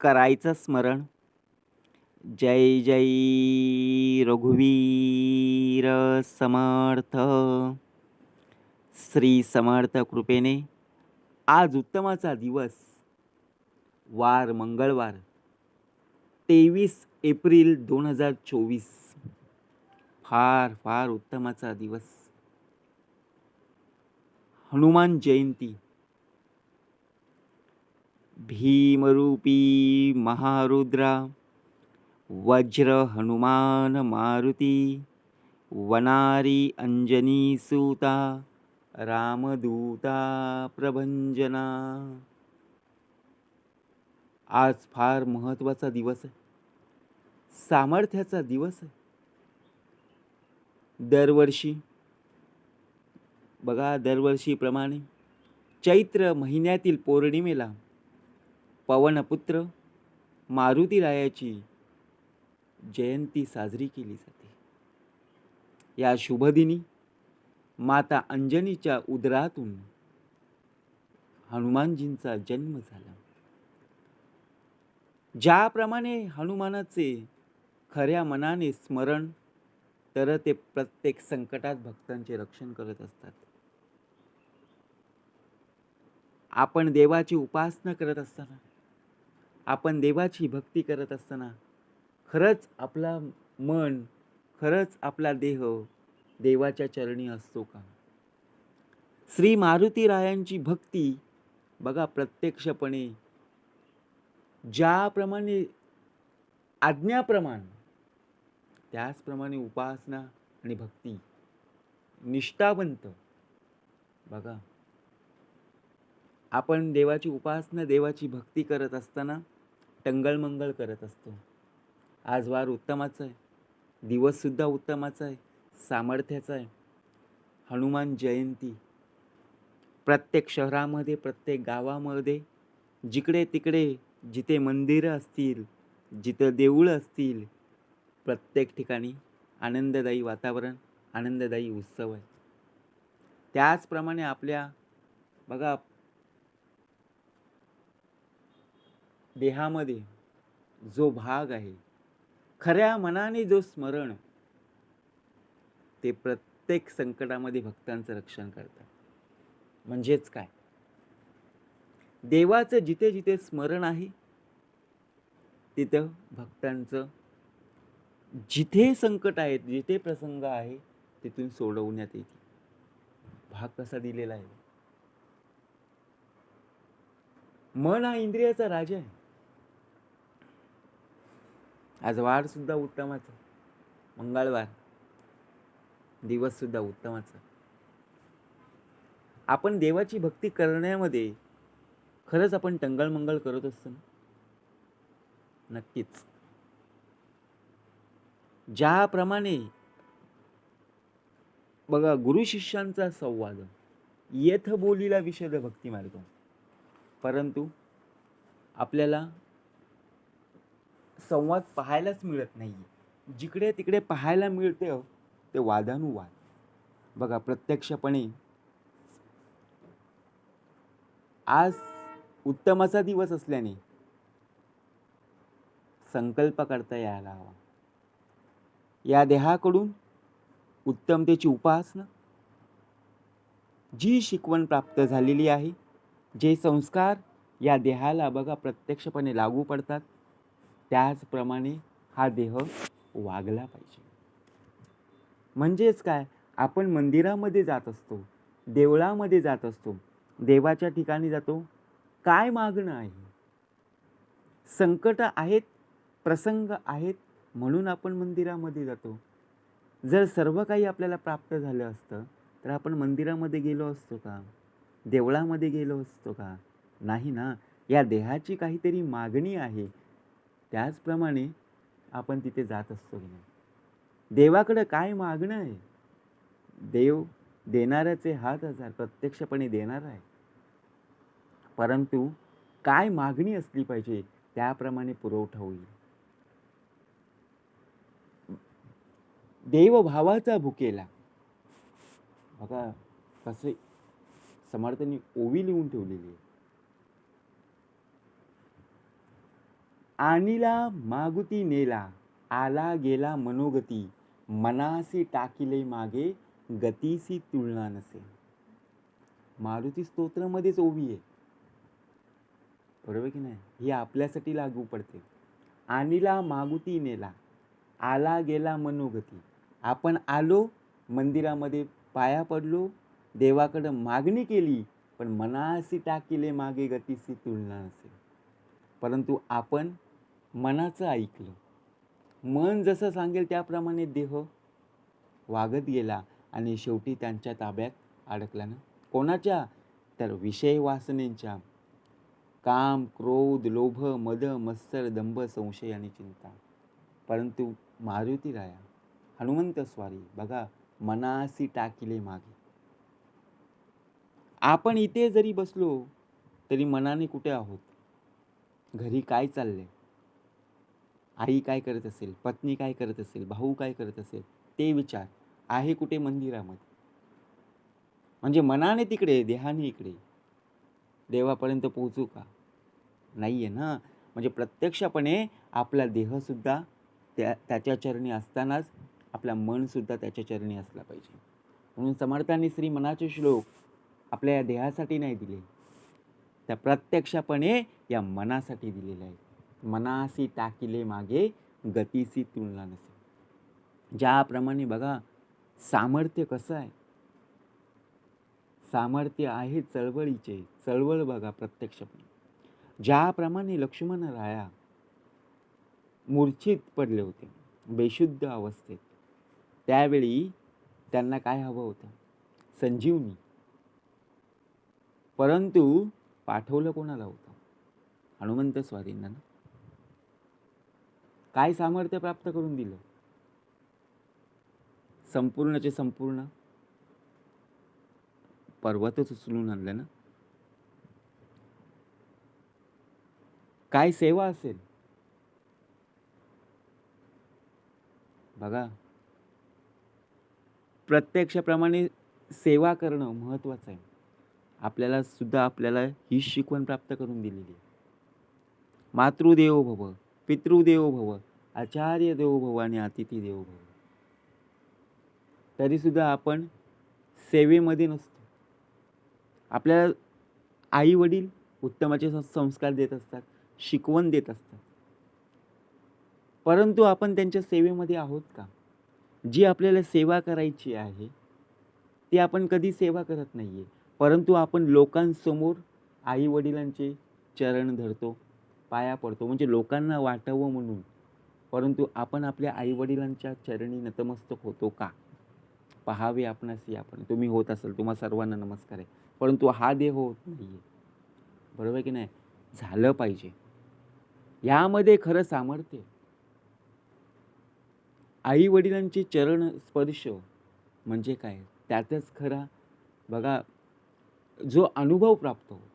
करायचं स्मरण. जय जय रघुवीर समर्थ. श्री समर्थ कृपेने आज उत्तमाचा दिवस वार मंगळवार तेवीस एप्रिल दोन हजार चोवीस. फार फार उत्तमाचा दिवस. हनुमान जयंती. भीमरूपी महारुद्रा वज्र हनुमान मारुती वनारी अंजनी सूता रामदूता प्रभंजना. आज फार महत्त्वाचा दिवस आहे. सामर्थ्याचा दिवस आहे. दरवर्षी बघा दरवर्षीप्रमाणे चैत्र महिन्यातील पौर्णिमेला पवनपुत्र मारुतीरायाची जयंती साजरी केली जाते. या शुभदिनी माता अंजनीच्या उदरातून हनुमानजींचा जन्म झाला. ज्याप्रमाणे हनुमानाचे खऱ्या मनाने स्मरण तर ते प्रत्येक संकटात भक्तांचे रक्षण करत असतात. आपण देवाची उपासना करत असताना आपण देवाची भक्ती करत असताना खरंच आपला मन खरंच आपला देह देवाच्या चरणी असतो का? श्री मारुतीरायांची भक्ती बघा प्रत्यक्षपणे ज्याप्रमाणे आज्ञाप्रमाण त्याचप्रमाणे उपासना आणि भक्ती निष्ठावंत. बघा. आपण देवाची उपासना देवाची भक्ती करत असताना टंगळमंगळ करत असतो. आज वार उत्तमाचा आहे. दिवससुद्धा उत्तमाचा आहे. सामर्थ्याचा आहे. हनुमान जयंती. प्रत्येक शहरामध्ये प्रत्येक गावामध्ये जिकडे तिकडे जिथे मंदिरं असतील जिथं देऊळं असतील प्रत्येक ठिकाणी आनंददायी वातावरण आनंददायी उत्सव आहे. त्याचप्रमाणे आपल्या बघा देहामध्ये जो भाग आहे खऱ्या मनाने जो स्मरण ते प्रत्येक संकटामध्ये भक्तांचं रक्षण करतात म्हणजेच काय? देवाचं जिथे जिथे स्मरण आहे तिथं भक्तांचं जिथे संकट आहेत जिथे प्रसंग आहे तिथून सोडवण्यात येते. भाग कसा दिलेला आहे? मन हा इंद्रियाचा राजा आहे. आज वार सुद्धा उत्तमाचा. मंगळवार. दिवस सुद्धा उत्तमाचा. आपण देवाची भक्ती करण्यामध्ये खरंच आपण टंगळमंगळ करत असतो ना? नक्कीच. ज्याप्रमाणे बघा गुरु शिष्यांचा संवाद. येथ बोलीला विषद भक्ती मार्ग परंतु आपल्याला संवाद पाहायलाच मिळत नाही जिकडे तिकडे पाहायला मिळते हो, ते वादानुवाद. बघा प्रत्यक्षपणे आज उत्तमाचा दिवस असल्याने संकल्प करता यायला हवा. या देहाकडून उत्तमतेची उपासना जी शिकवण प्राप्त झालेली आहे जे संस्कार या देहाला बघा प्रत्यक्षपणे लागू पडतात. त्याचप्रमाणे हा देह वागला पाहिजे. म्हणजेच काय? आपण मंदिरामध्ये जात असतो देवळामध्ये जात असतो देवाच्या ठिकाणी जातो. काय मागणं आहे? संकट आहेत प्रसंग आहेत म्हणून आपण मंदिरामध्ये जातो. जर सर्व काही आपल्याला प्राप्त झालं असतं तर आपण मंदिरामध्ये गेलो असतो का? देवळामध्ये गेलो असतो का? नाही ना. या देहाची काहीतरी मागणी आहे. त्याचप्रमाणे आपण तिथे जात असतो की नाही? देवाकडं काय मागणं आहे? देव देणाऱ्याचे हात हजार प्रत्यक्षपणे देणार आहे. परंतु काय मागणी असली पाहिजे त्याप्रमाणे पुरवठा होईल. देवभावाचा भुकेला. बघा कसे समर्थांनी ओवी लिहून ठेवलेली आहे. आणिला मागुती नेला आला गेला मनोगती मनासी टाकिले मागे गतीसी तुलना नसे. मारुती स्तोत्रामध्येच ओवी आहे. बरोबर की नाही? ही आपल्यासाठी लागू पडते. आणिला मागुती नेला आला गेला मनोगती. आपण आलो मंदिरामध्ये पाया पडलो देवाकडं मागणी केली पण मनासी टाकिले मागे गतीशी तुलना नसेल परंतु आपण मनाचं ऐकलं. मन जसं सांगेल त्याप्रमाणे देह वागत गेला आणि शेवटी त्यांच्या ताब्यात अडकला ना? कोणाच्या? तर विषय वासनेच्या. काम क्रोध लोभ मद मत्सर दंभ संशय आणि चिंता. परंतु मारुती राया हनुमंत स्वारी बघा मनासी टाकिले मागे. आपण इथे जरी बसलो तरी मनाने कुठे आहोत? घरी काय चाललंय? आई काय करत असेल पत्नी काय करत असेल भाऊ काय करत असेल ते विचार. आहे कुठे मंदिरामध्ये? म्हणजे मनाने तिकडे देहाने इकडे. देवापर्यंत पोहोचू का? नाही आहे ना. म्हणजे प्रत्यक्षपणे आपला देहसुद्धा त्या त्याच्या चरणी असतानाच आपला मनसुद्धा त्याच्या चरणी असला पाहिजे. म्हणून समर्थांनी श्री मनाचे श्लोक आपल्या या देहासाठी नाही दिले. त्या प्रत्यक्षपणे या मनासाठी दिलेले आहेत. मनासी टाकिले मागे गतीची तुलना नसे ज्याप्रमाणे बघा सामर्थ्य कसं आहे? सामर्थ्य आहे चळवळीचे चळवळ बघा प्रत्यक्षपणे. ज्याप्रमाणे लक्ष्मण राया मूर्छित पडले होते बेशुद्ध अवस्थेत त्यावेळी त्यांना काय हवं होतं? संजीवनी. परंतु पाठवलं कोणाला होतं? हनुमंत स्वारींना ना काय सामर्थ्य प्राप्त करून दिलं? संपूर्णचे संपूर्ण? पर्वतच उचलून आणलं ना? काय सेवा असेल? बघा. प्रत्यक्षप्रमाणे सेवा करणं महत्त्वाचं आहे. आपल्याला सुद्धा आपल्याला ही शिकवण प्राप्त करून दिलेली आहे. मातृदेवो भव. पितृदेवो भव आचार्य देवो भव आणि अतिथी देवो भव. तरीसुद्धा आपण सेवेमध्ये नसतो. आपल्याला आई वडील उत्तमाचे संस्कार देत असतात शिकवण देत असतात. परंतु आपण त्यांच्या सेवेमध्ये आहोत का? जी आपल्याला सेवा करायची आहे ती आपण कधी सेवा करत नाही आहे परंतु आपण लोकांसमोर आई वडिलांचे चरण धरतो पाया पडतो. म्हणजे लोकांना वाटावं म्हणून. परंतु आपण आपल्या आईवडिलांच्या चरणी नतमस्तक होतो का? पहावे आपणास आपण. तुम्ही होत असाल. तुम्हा सर्वांना नमस्कार आहे. परंतु हा देह होत नाही आहे बरोबर आहे की नाही? झालं पाहिजे. यामध्ये खरं सामर्थ्य आईवडिलांचे आई वडिलांचे चरण स्पर्श म्हणजे काय? त्यातच खरा बघा जो अनुभव प्राप्त होतो.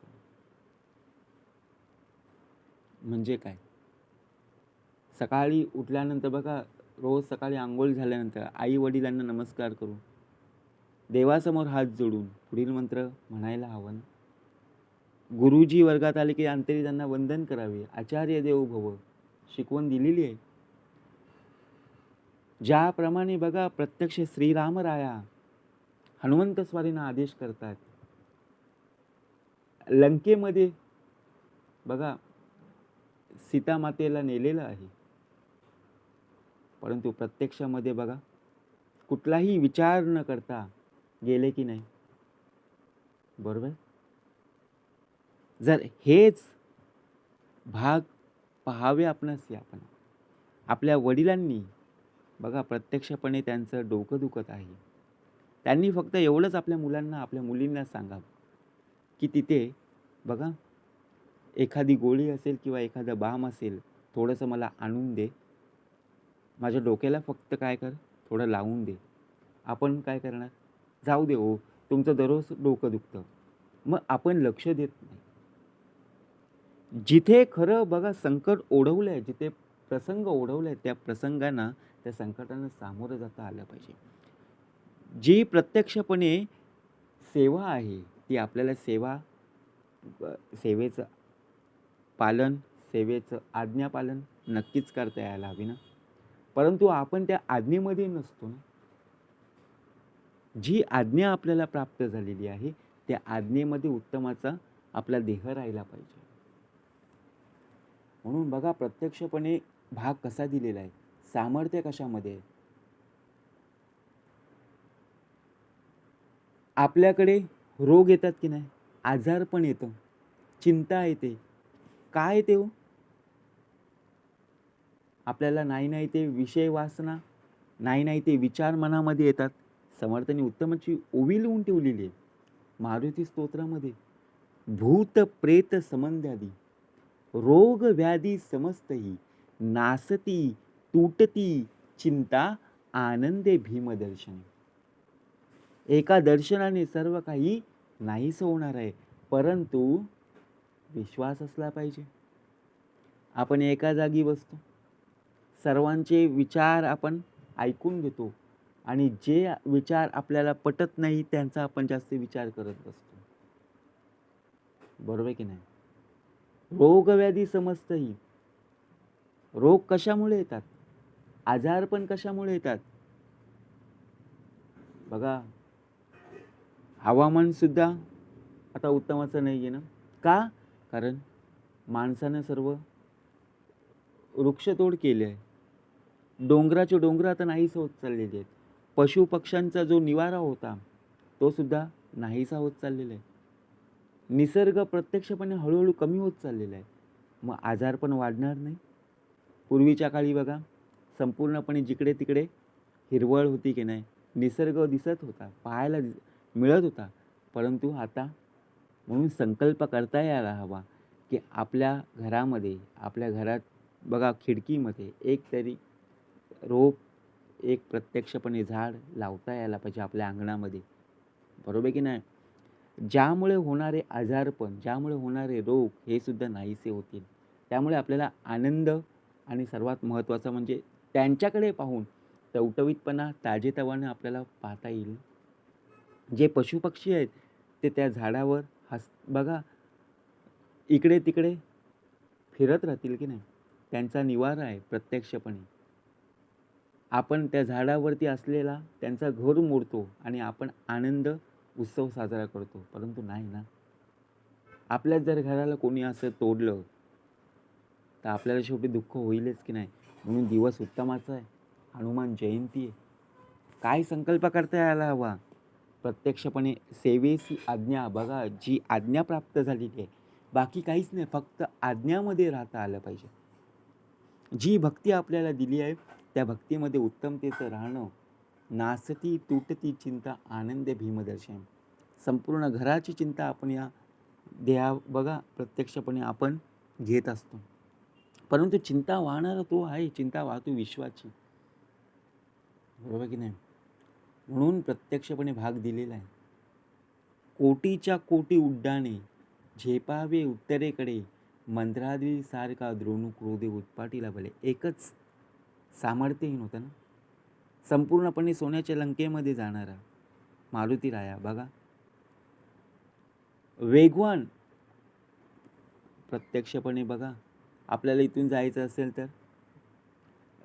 म्हणजे काय? सकाळी उठल्यानंतर बघा रोज सकाळी आंघोळ झाल्यानंतर आई वडिलांना नमस्कार करून देवासमोर हात जोडून पुढील मंत्र म्हणायला हवं गुरुजी वर्गात आले की अंतरी त्यांना वंदन करावे. आचार्य देव भव शिकवण दिलेली आहे. ज्याप्रमाणे बघा प्रत्यक्ष श्रीरामराया हनुमंत स्वारींना आदेश करतात. लंकेमध्ये बघा सीतामातेला नेलेलं आहे. परंतु प्रत्यक्षामध्ये बघा कुठलाही विचार न करता गेले की नाही? बरोबर? जर हेच भाग पहावे आपणास आपण आपल्या वडिलांनी बघा प्रत्यक्षपणे त्यांचं डोकं दुखत आहे. त्यांनी फक्त एवढंच आपल्या मुलांना आपल्या मुलींना सांगावं की तिथे बघा एखादी गोळी असेल किंवा एखादा बाम असेल थोडंसं मला आणून दे. माझ्या डोक्याला फक्त काय कर थोडं लावून दे. आपण काय करणार? जाऊ दे हो तुमचं दररोज डोकं दुखतं. मग आपण लक्ष देत नाही. जिथे खरं बघा संकट ओढवलं आहे जिथे प्रसंग ओढवला आहे त्या प्रसंगांना त्या संकटांना सामोरं जाता आलं पाहिजे. जी प्रत्यक्षपणे सेवा आहे ती आपल्याला सेवा सेवेचं पालन सेवेचं आज्ञापालन नक्कीच करता यायला हवी ना? परंतु आपण त्या आज्ञेमध्ये नसतो ना? जी आज्ञा आपल्याला प्राप्त झालेली आहे त्या आज्ञेमध्ये उत्तमाचा आपला देह राहिला पाहिजे. म्हणून बघा प्रत्यक्षपणे भाग कसा दिलेला आहे? सामर्थ्य कशामध्ये आहे? आपल्याकडे रोग येतात की नाही? आजार पण येतं. चिंता येते. काय ते हो? आपल्याला नाही नाही ते विषय वासना नाही नाही ते विचार मनामध्ये येतात. समर्थांनी उत्तमाची ओवी लिहून ठेवलेली आहे. मारुती स्तोत्रामध्ये भूत प्रेत संबंधादी रोग व्याधी समस्तही नासती तुटती चिंता आनंदे भीमदर्शन एका दर्शनाने सर्व काही नाहीस होणार आहे. परंतु विश्वास असला पाहिजे. आपण एका जागी बसतो. सर्वांचे विचार आपण ऐकून घेतो आणि जे विचार आपल्याला पटत नाही त्यांचा आपण जास्त विचार करत बसतो. बरोबर की नाही? रोगव्याधी समजतही. रोग कशामुळे येतात? आजार पण कशामुळे येतात? बघा हवामान सुद्धा आता उत्तमाचं नाही आहे ना? का? कारण माणसानं सर्व वृक्षतोड केली आहे. डोंगराचे डोंगर आता नाहीच होत चाललेले आहेत. पशुपक्ष्यांचा जो निवारा होता तो सुद्धा नाहीसा होत चाललेला आहे. निसर्ग प्रत्यक्षपणे हळूहळू कमी होत चाललेला आहे. मग आजार पण वाढणार नाही. पूर्वीच्या काळी बघा संपूर्णपणे जिकडे तिकडे हिरवळ होती की नाही निसर्ग दिसत होता पाहायला मिळत होता. परंतु आता म्हणून संकल्प करता यायला हवा की आपल्या घरामध्ये आपल्या घरात बघा खिडकीमध्ये एक तरी रोप एक प्रत्यक्षपणे झाड लावता यायला पाहिजे आपल्या अंगणामध्ये. बरोबर की नाही? ज्यामुळे होणारे आजारपण ज्यामुळे होणारे रोग हे सुद्धा नाहीसे होतील. त्यामुळे आपल्याला आनंद आणि सर्वात महत्त्वाचं म्हणजे त्यांच्याकडे पाहून टवटवीतपणा ताजेतवानं आपल्याला पाहता येईल. जे पशुपक्षी आहेत ते त्या झाडावर हस बघा इकडे तिकडे फिरत राहतील की नाही त्यांचा निवारा आहे प्रत्यक्षपणे. आपण त्या झाडावरती असलेला त्यांचा घर मोडतो आणि आपण आनंद उत्सव साजरा करतो. परंतु नाही ना. आपल्याच जर घराला कोणी असं तोडलं तर आपल्याला शेवटी दुःख होईलच की नाही? म्हणून दिवस उत्तमाचा आहे. हनुमान जयंती आहे. काय संकल्प करता यायला हवा? प्रत्यक्षपणे सेवेची आज्ञा बघा जी आज्ञा प्राप्त झालेली आहे बाकी काहीच नाही फक्त आज्ञामध्ये राहता आलं पाहिजे. जी भक्ती आपल्याला दिली आहे त्या भक्तीमध्ये उत्तमतेचं राहणं नासती तुटती चिंता आनंद भीमदर्शन संपूर्ण घराची चिंता आपण या देहा बघा प्रत्यक्षपणे आपण घेत असतो. परंतु चिंता वाहणारा तो आहे चिंता वाहतो विश्वाची. बरोबर की नाही? म्हणून प्रत्यक्षपणे भाग दिलेला आहे. कोटीच्या कोटी उड्डाणे झेपावे उत्तरेकडे मंत्राद्री सारखा द्रोणू क्रोधे उत्पाटीला भले एकच सामर्थ्यहीन नव्हतं ना? संपूर्णपणे सोन्याच्या लंकेमध्ये जाणारा मारुती राया बघा. वेगवान. प्रत्यक्षपणे बघा. आपल्याला इथून जायचं असेल तर?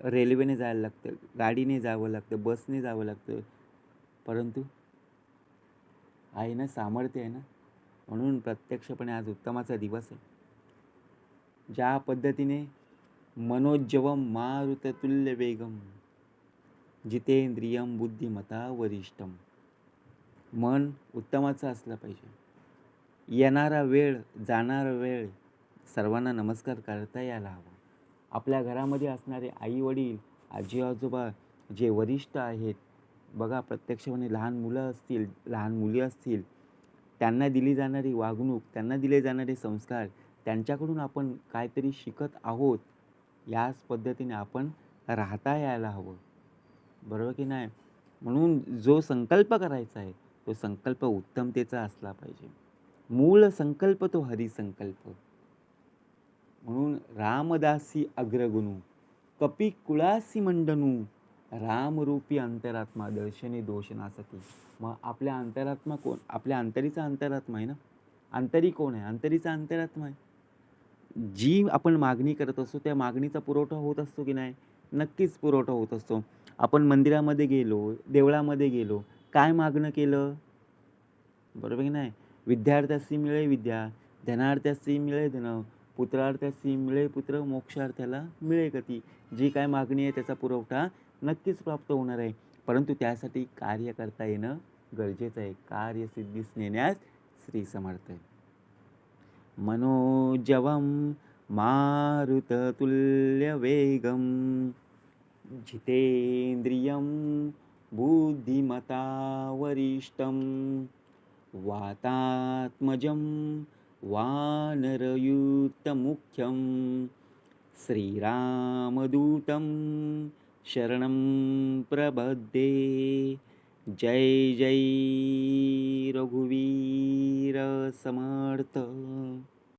रेल्वेने जायला लागतं गाडीने जावं लागतं बसने जावं लागतं परंतु आहे ना सामर्थ्य आहे ना? म्हणून प्रत्यक्षपणे आज उत्तमाचा दिवस आहे. ज्या पद्धतीने मनोज्जवम मारुततुल्य वेगम जितेंद्रियम बुद्धिमता वरिष्ठम. मन उत्तमाचं असलं पाहिजे. येणारा वेळ जाणारा वेळ सर्वांना नमस्कार करता यायला हवा. आपल्या घरामध्ये असणारे आई वडील आजी आजोबा जे वरिष्ठ आहेत बघा प्रत्यक्षपणे लहान मुलं असतील लहान मुली असतील त्यांना दिली जाणारी वागणूक त्यांना दिले जाणारे संस्कार त्यांच्याकडून आपण काहीतरी शिकत आहोत याच पद्धतीने आपण राहता यायला हवं. बरोबर की नाही? म्हणून जो संकल्प करायचा आहे तो संकल्प उत्तमतेचा असला पाहिजे. मूळ संकल्प तो हरिसंकल्प. म्हणून रामदासी अग्रगुणू कपी कुळासी मंडनू रामरूपी अंतरात्मा दर्शने दोष नासती मग आपल्या अंतरात्मा कोण? आपल्या अंतरीचा अंतरात्मा आहे ना? अंतरी कोण आहे? अंतरीचा अंतरात्मा आहे. जी आपण मागणी करत असतो त्या मागणीचा पुरवठा होत असतो की नाही? नक्कीच पुरवठा होत असतो. आपण मंदिरामध्ये गेलो देवळामध्ये गेलो काय मागणं केलं? बरोबर की नाही? विद्यार्थ्यासी मिळे विद्या धनार्थ्यासी मिळे धन पुत्रार्थ्यासी मिळे पुत्र मोक्षार्थ्याला मिळे गती. जी काय मागणी आहे त्याचा पुरवठा नक्कीच प्राप्त होणार आहे. परंतु त्यासाठी कार्य करता येणं गरजेचं आहे. कार्यसिद्धीस नेण्यास श्री समर्थ आहे. मनोजवं मारुततुल्यवेगं जितेन्द्रियं बुद्धिमतावरिष्ठं वातात्मजं वानरयुक्तमुख्यं श्रीरामदूतं शरणं प्रबद्धे। जय जय रघुवीर समर्थ।